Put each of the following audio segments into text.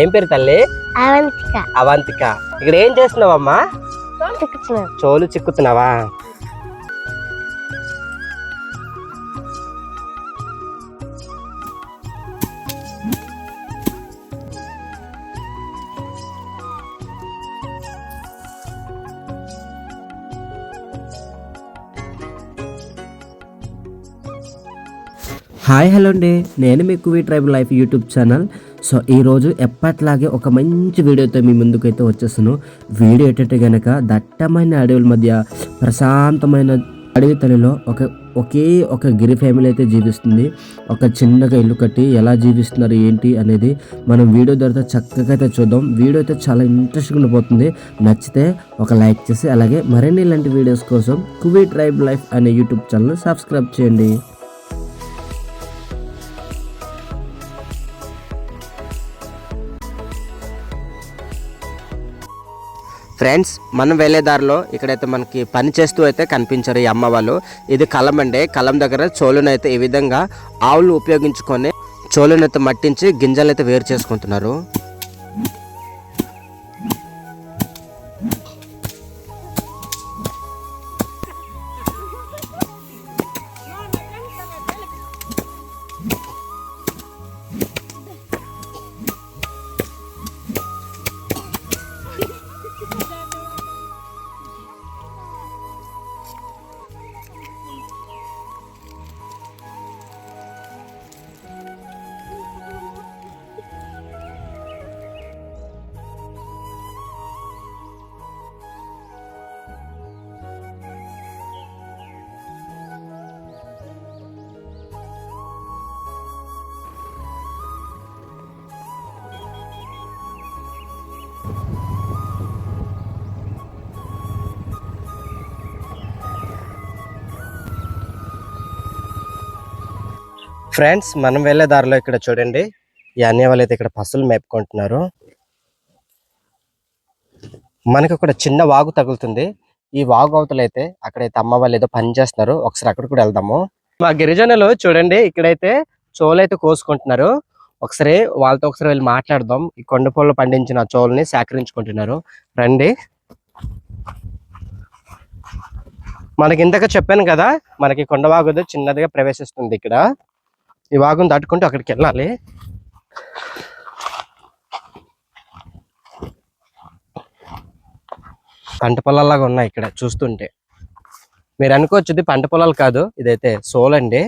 ఏం పేరు తల్లి? అవంతిక. అవంతిక. ఇక్కడ ఏం చేస్తున్నావమ్మా? చోలు చిక్కుతున్నావా? హాయ్ హలో అండి. నేను మీ Kuvi tribal life YouTube channel. So ఈరోజు ఎప్పట్లాగే ఒక మంచి వీడియోతో మీ ముందుకైతే వచ్చేస్తాను. వీడియో ఏంటంటే కనుక దట్టమైన అడవుల మధ్య ప్రశాంతమైన అడవి తల్లిలో ఒక ఒకే ఒక గిరి ఫ్యామిలీ అయితే జీవిస్తుంది. ఒక చిన్నగా ఇల్లు కట్టి ఎలా జీవిస్తున్నారు ఏంటి అనేది మనం వీడియో ద్వారా చక్కగా అయితే చూద్దాం. వీడియో అయితే చాలా ఇంట్రెస్ట్గా ఉండిపోతుంది నచ్చితే ఒక లైక్ చేసి అలాగే మరిన్ని ఇలాంటి వీడియోస్ కోసం కువీ ట్రైబ్ లైఫ్ అనే యూట్యూబ్ ఛానల్ సబ్స్క్రైబ్ చేయండి. ఫ్రెండ్స్ మనం వెళ్ళే దారిలో ఇక్కడైతే మనకి పని చేస్తూ అయితే కనిపించారు ఈ అమ్మ వాళ్ళు. ఇది కలం అండి. కలం దగ్గర చోలును అయితే ఈ విధంగా ఆవులు ఉపయోగించుకొని చోలునైతే అయితే మట్టించి గింజలు అయితే వేరు చేసుకుంటున్నారు. ఫ్రెండ్స్ మనం వెళ్ళే దారిలో ఇక్కడ చూడండి. ఈ అన్నయ్య వాళ్ళు అయితే ఇక్కడ పసులు మేపుకుంటున్నారు. మనకి ఇక్కడ చిన్న వాగు తగులుతుంది. ఈ వాగు అవతలైతే అక్కడైతే అమ్మ వాళ్ళు ఏదో పని చేస్తున్నారు. ఒకసారి అక్కడ కూడా వెళ్దాము. మా గిరిజనులు చూడండి ఇక్కడైతే చోలైతే కోసుకుంటున్నారు. ఒకసారి వాళ్ళతో ఒకసారి వెళ్ళి మాట్లాడదాం. ఈ కొండ పొలంలో పండించిన చోలని సేకరించుకుంటున్నారు. రండి. మనకి ఇంతక చెప్పాను కదా మనకి కొండవాగు చిన్నదిగా ప్రవేశిస్తుంది ఇక్కడ. ఈ వాగును దాటుకుంటూ అక్కడికి వెళ్ళాలి. పంట పొలాల్లాగా ఉన్నాయి ఇక్కడ చూస్తుంటే. మీరు అనుకోవచ్చు ఇది పంట పొలాలు కాదు ఇదైతే సోల్ అండి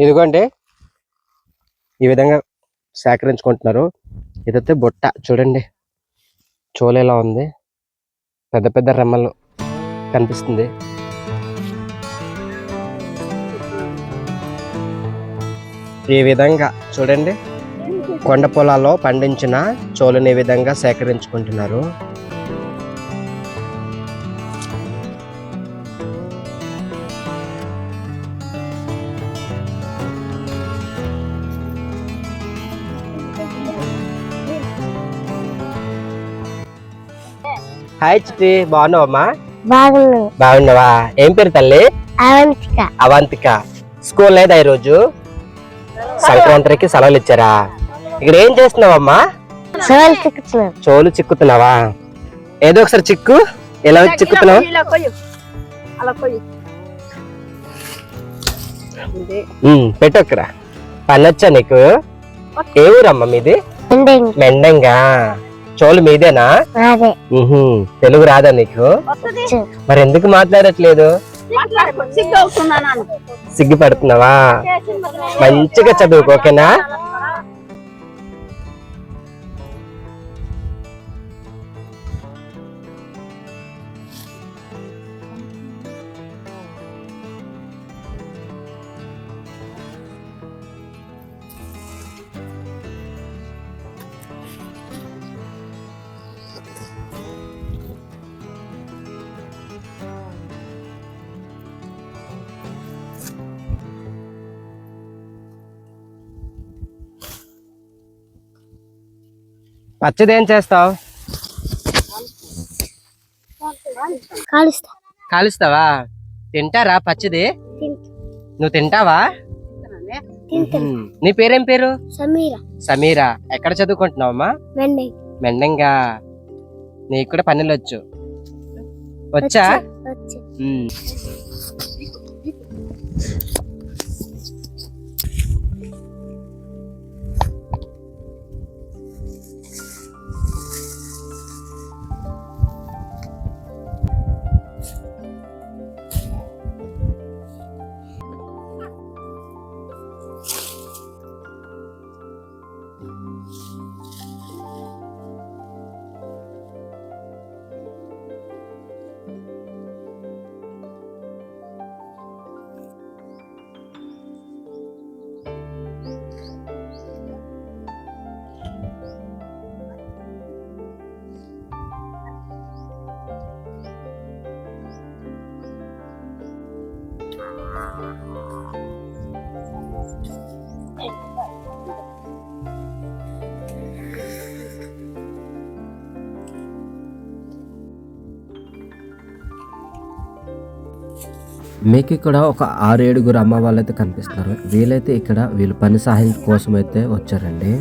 ఇదిగోండి. ఈ విధంగా సేకరించుకుంటున్నారు. ఇదైతే బుట్ట. చూడండి. చోలేలా ఉంది. పెద్ద పెద్ద రెమ్మలు కనిపిస్తుంది. ఈ విధంగా చూడండి. కొండ పొలాల్లో పండించిన చోలుని ఈ విధంగా సేకరించుకుంటున్నారు. హాయ్ చిట్టి బాగున్నావమ్మా బాగున్నాను బాగున్నావా ఏం పేరు తల్లి అవంతిక అవంతిక స్కూల్ లేదా ఈరోజు సంక్రాంతికి సెలవులు ఇచ్చారా ఇక్కడ ఏం చేస్తున్నావమ్మా చిక్కుతున్నాను చోలు చిక్కుతున్నావా ఏదో ఒకసారి చిక్కు ఎలా చిక్కుతున్నావు ఉమ్, పెట్టు అక్కడ పని వచ్చా నీకు ఏ ఊరమ్మా మీది మెండంగా చోలు మీదేనా? తెలుగు రాదా నీకు. మరి ఎందుకు మాట్లాడట్లేదు? సిగ్గుపడుతున్నావా? మంచిగా చదువుకో ఓకేనా? పచ్చది ఏం చేస్తావు? కాలుస్తా. కాలుస్తావా? తింటారా పచ్చిది? నువ్వు తింటావా. నీ పేరేం పేరు? సమీర. సమీరా. ఎక్కడ చదువుకుంటున్నావమ్మా? మెండి మెండంగా. నీకు కూడా పనులు వచ్చు? వచ్చా. మీకు ఇక్కడ ఒక ఆరు ఏడుగురు అమ్మ వాళ్ళైతే కనిపిస్తున్నారు. వీళ్ళైతే ఇక్కడ వీళ్ళు పని సహాయం కోసం అయితే వచ్చారండి.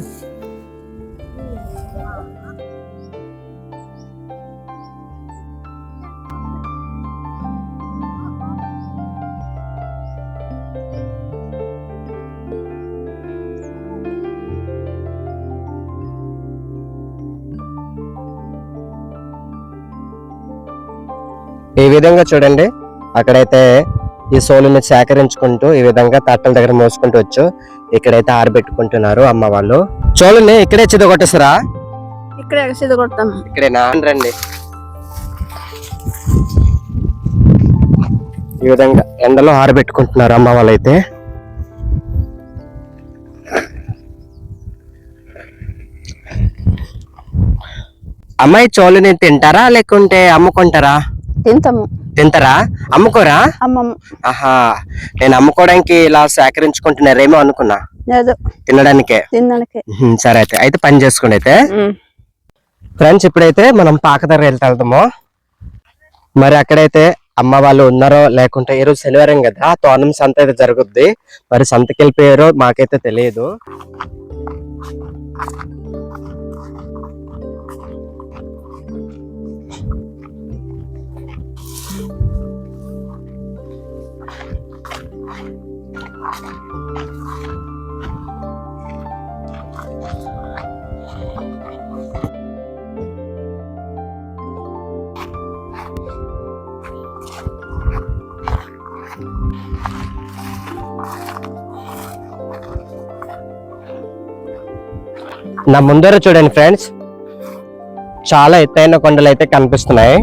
ఈ విధంగా చూడండి. అక్కడైతే ఈ సోలుని సేకరించుకుంటూ ఈ విధంగా తట్టల దగ్గర మోసుకుంటూ వచ్చు. ఇక్కడైతే ఆరబెట్టుకుంటున్నారు అమ్మ వాళ్ళు. చోళని ఇక్కడే చిదగొట్టేస్తారా? ఇక్కడే సిద్ధ కొడతాను ఇక్కడేనా? రండి. ఈ విధంగా ఎండలో ఆరబెట్టుకుంటున్నారు అమ్మ వాళ్ళైతే. అమ్మాయి చోళని తింటారా లేకుంటే అమ్ముకుంటారా? తింటాము. తింటారా? అమ్ముకోరా? అమ్మమ్మ. ఆహా నేను అమ్ముకోవడానికి ఇలా సేకరించుకుంటున్నారేమో అనుకున్నా. లేదు. తినడానికే. తినడానికి. ఉహుం, సరే అయితే అయితే పని చేసుకోండి అయితే. ఫ్రెండ్స్ ఇప్పుడైతే మనం పాకదర వెళ్తే వెళ్తాము. మరి అక్కడైతే అమ్మ వాళ్ళు ఉన్నారో లేకుంటే ఈ రోజు శనివారం కదా తోనం సంత అయితే జరుగుద్ది. మరి సంతకి వెళ్ళిపోయారో మాకైతే తెలియదు. నా ముందర చూడండి ఫ్రెండ్స్ చాలా ఎత్తైన కొండలు అయితే కనిపిస్తున్నాయి.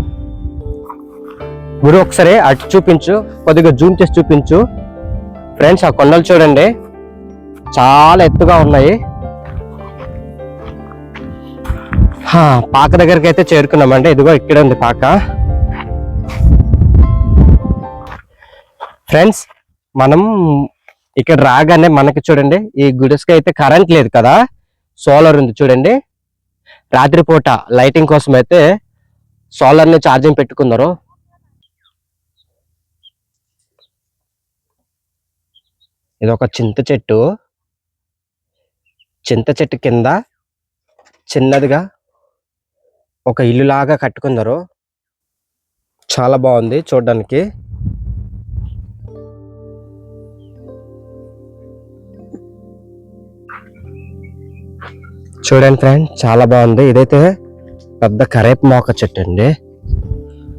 గురు ఒకసారి అటు చూపించు కొద్దిగా జూమ్ చేసి చూపించు. ఫ్రెండ్స్ ఆ కొండలు చూడండి. చాలా ఎత్తుగా ఉన్నాయి. పాక దగ్గరికి అయితే చేరుకున్నామండి. ఇదిగో ఇక్కడ ఉంది పాక. ఫ్రెండ్స్ మనం ఇక్కడ రాగానే మనకి చూడండి ఈ గుడిస్కి అయితే కరెంట్ లేదు కదా. సోలార్ ఉంది చూడండి. రాత్రిపూట లైటింగ్ కోసం అయితే సోలార్ని ఛార్జింగ్ పెట్టుకున్నారు ఇది ఒక చింత చెట్టు. చింత చెట్టు కింద చిన్నదిగా ఒక ఇల్లు లాగా కట్టుకున్నారు చాలా బాగుంది చూడడానికి. చూడండి ఫ్రెండ్ చాలా బాగుంది. ఇదైతే పెద్ద కరేపు మొక్క చెట్టు అండి.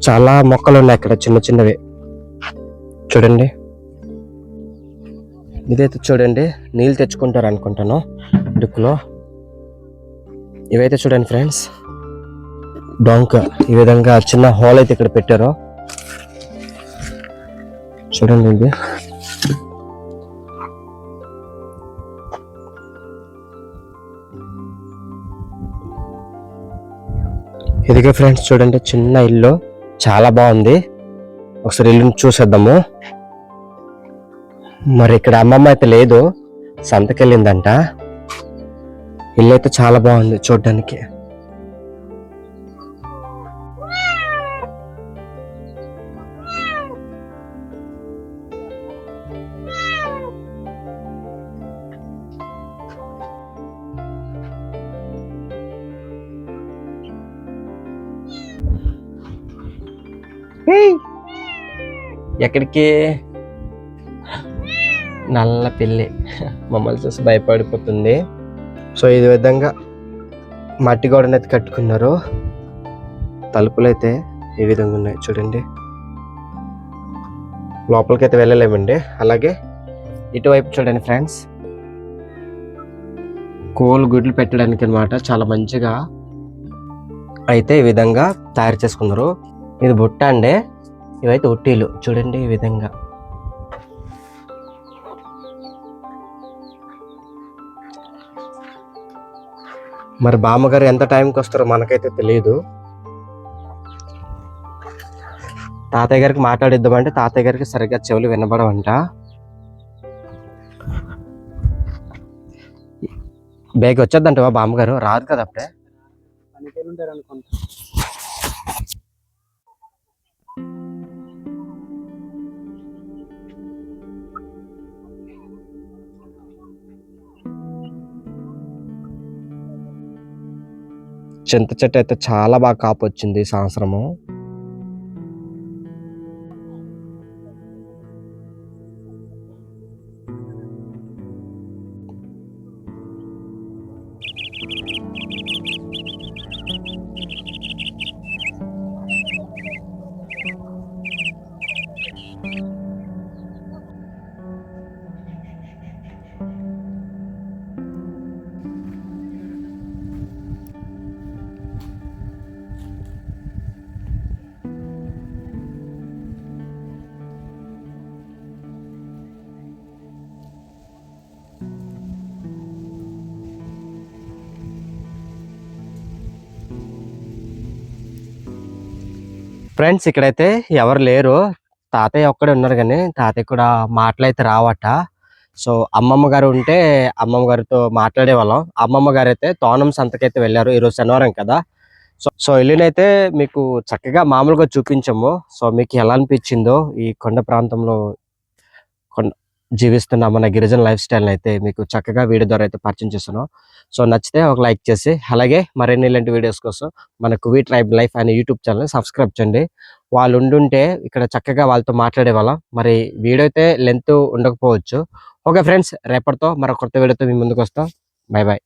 చాలా మొక్కలు ఉన్నాయి ఇక్కడ చిన్న చిన్నవి. చూడండి. ఇదైతే చూడండి నీళ్ళు తెచ్చుకుంటారు అనుకుంటాను ఇడుకులో ఇవైతే చూడండి ఫ్రెండ్స్ డొంక. ఈ విధంగా చిన్న హోల్ అయితే ఇక్కడ పెట్టారు. చూడండి ఇది. ఇదిగే ఫ్రెండ్స్ చూడండి చిన్న ఇల్లు. చాలా బాగుంది. ఒకసారి ఇల్లుని చూసేద్దాము. మరి ఇక్కడ అమ్మమ్మ అయితే లేదు. సంతకెళ్ళిందంట. ఇల్లు అయితే చాలా బాగుంది చూడడానికి. ఎక్కడికి? నల్ల పిల్లి. మమ్మల్ని చూసి భయపడిపోతుంది. సో ఈ విధంగా మట్టి గోడనైతే కట్టుకున్నారు. తలుపులు అయితే ఈ విధంగా ఉన్నాయి. చూడండి. లోపలికైతే వెళ్ళలేమండి. అలాగే ఇటువైపు చూడండి ఫ్రెండ్స్. కోలు గుడ్లు పెట్టడానికి అన్నమాట చాలా మంచిగా అయితే ఈ విధంగా తయారు చేసుకున్నారు. ఇది బుట్ట అండి. ఇవైతే ఉట్టీలు. చూడండి ఈ విధంగా. మరి బామ్మగారు ఎంత టైంకి వస్తారో మనకైతే తెలియదు తాతయ్య గారికి మాట్లాడిద్దామంటే తాతయ్య గారికి సరిగ్గా చెవులు వినబడవంట. బేగ వచ్చేద్దంట బామ్మగారు? రాదు కదా అప్పుడే. చింత చెట్టు అయితే చాలా బాగా కాపు వచ్చింది సంవత్సరము. ఫ్రెండ్స్ ఇక్కడైతే ఎవరు లేరు. తాతయ్య ఒక్కడే ఉన్నారు కానీ తాతయ్య కూడా మాటలు అయితే రావట. సో అమ్మమ్మ గారు ఉంటే అమ్మమ్మ గారితో మాట్లాడే వాళ్ళం అమ్మమ్మ గారు అయితే తోనం సంతకైతే వెళ్ళారు ఈరోజు శనివారం కదా. సో సో ఇల్లునైతే మీకు చక్కగా మామూలుగా చూపించాము. సో మీకు ఎలా అనిపించిందో ఈ కొండ ప్రాంతంలో జీవిస్తున్న మన గిరిజన లైఫ్ స్టైల్ అయితే మీకు చక్కగా వీడియో ద్వారా అయితే పరిచయం చేస్తున్నాం. సో నచ్చితే ఒక లైక్ చేసి అలాగే మరిన్ని ఇలాంటి వీడియోస్ కోసం మన కువీ ట్రైబ్ లైఫ్ అనే యూట్యూబ్ ఛానల్ సబ్స్క్రైబ్ చేయండి. వాళ్ళు ఉండుంటే ఇక్కడ చక్కగా వాళ్ళతో మాట్లాడే వాళ్ళం. మరి వీడియో అయితే లెంత్ ఉండకపోవచ్చు. ఓకే ఫ్రెండ్స్ రేపటితో మరో కొత్త వీడియోతో మీ ముందుకు వస్తాం. Bye bye